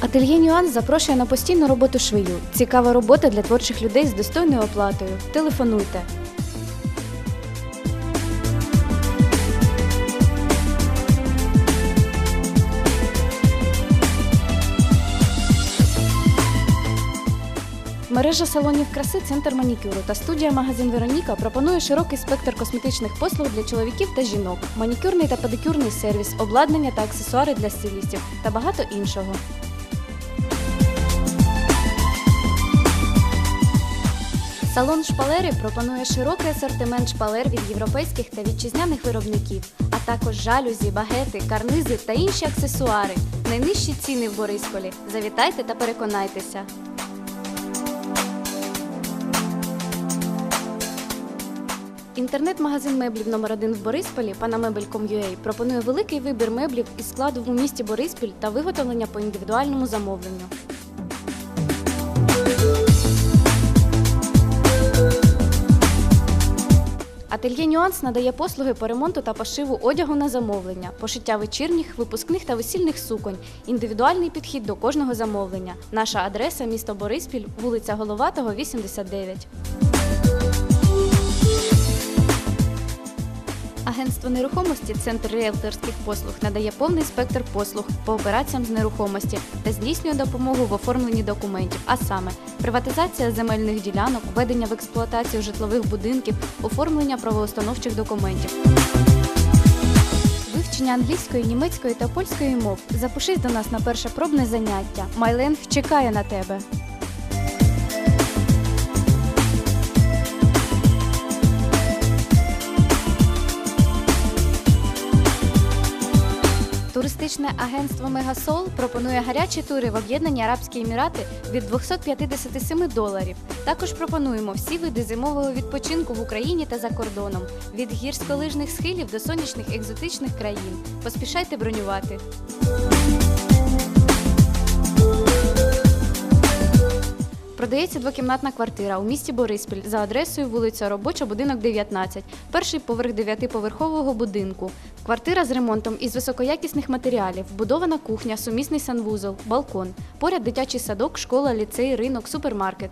Ательє Нюанс запрошує на постійну роботу швею. Цікава робота для творчих людей з достойною оплатою. Телефонуйте. Мережа салонів краси Центр манікюру та студія магазин Вероніка пропонує широкий спектр косметичних послуг для чоловіків та жінок, манікюрний та педикюрний сервіс, обладнання та аксесуари для стилістів та багато іншого. Салон шпалери пропонує широкий асортимент шпалер від європейських та вітчизняних виробників, а також жалюзі, багети, карнизи та інші аксесуари. Найнижчі ціни в Борисполі. Завітайте та переконайтеся. Інтернет-магазин меблів номер 1 в Борисполі panamebel.com.ua пропонує великий вибір меблів із складу у місті Бориспіль та виготовлення по індивідуальному замовленню. Ательє Нюанс надає послуги по ремонту та пошиву одягу на замовлення, пошиття вечірніх, випускних та весільних суконь, індивідуальний підхід до кожного замовлення. Наша адреса місто Бориспіль, вулиця Головатого, 89. Агентство нерухомості Центр ріелторських послуг надає повний спектр послуг по операціям з нерухомості та здійснює допомогу в оформленні документів, а саме приватизація земельних ділянок, введення в експлуатацію житлових будинків, оформлення правоустановчих документів. Вивчення англійської, німецької та польської мов. Запишись до нас на перше пробне заняття. Майленг чекає на тебе. Туристичне агентство Мегасол пропонує гарячі тури в об'єднані Арабські Емірати від 257 доларів. Також пропонуємо всі види зимового відпочинку в Україні та за кордоном від гірськолижних схилів до сонячних екзотичних країн. Поспішайте бронювати. Продається двокімнатна квартира у місті Бориспіль за адресою вулиця Робоча, будинок 19, перший поверх дев'ятиповерхового будинку. Квартира з ремонтом із високоякісних матеріалів, вбудована кухня, сумісний санвузол, балкон. Поряд дитячий садок, школа, ліцей, ринок, супермаркет.